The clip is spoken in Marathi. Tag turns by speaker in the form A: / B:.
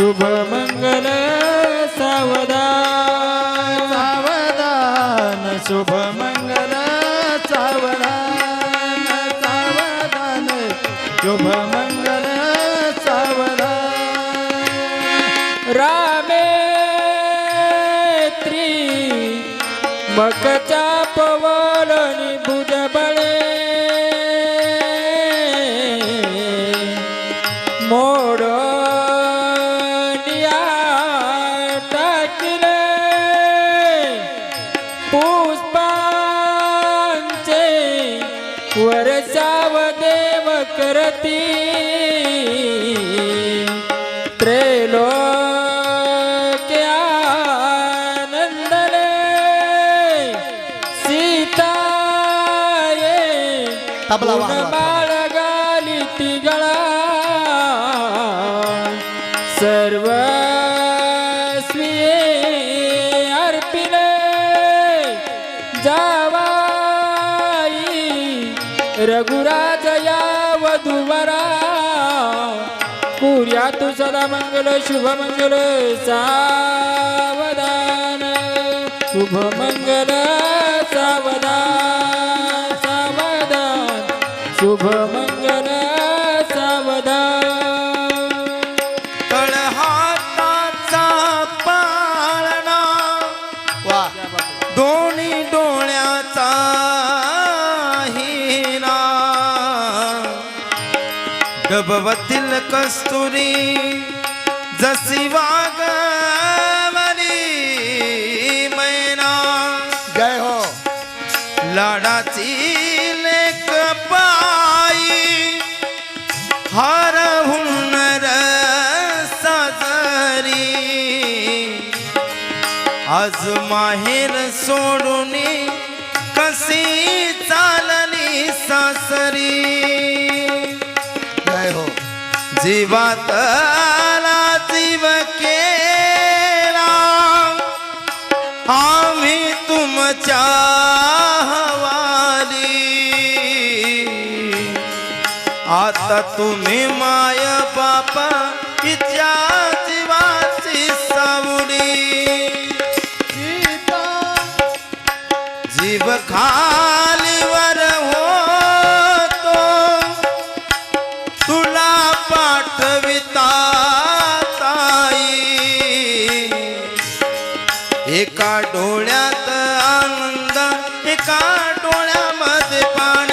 A: शुभ मंगल सावधान।
B: सावधान शुभ मंगल सावधान सावधान। शुभ मंगल सावधान।
A: रामेत्री मकच्या पवलनी भुजबळे। मोडनिया वर्षाव देव करती. त्रैलोक्यानंदले सीता ये
B: तबला.
A: बाळगाली तिगळा. सर्व रघुराज या वधुवरा पुर्या तू सदा मंगल शुभ मंगल सावधान. शुभ मंगल सावधान.
B: डबवतील कस्तुरी जशी वागवली मैना. जय हो. लाडाची लेक पायी हरहुन साजरी. आज माहेर सोडून जीवातला जीव केला. आम्ही तुमच्या हवाली. आता तुम्ही माय बापा तिच्या जीवाची सावली. जीव खालीवर पाठविता ताई. एका डोळ्यात आनंद एका डोळ्यामध्ये पाणी.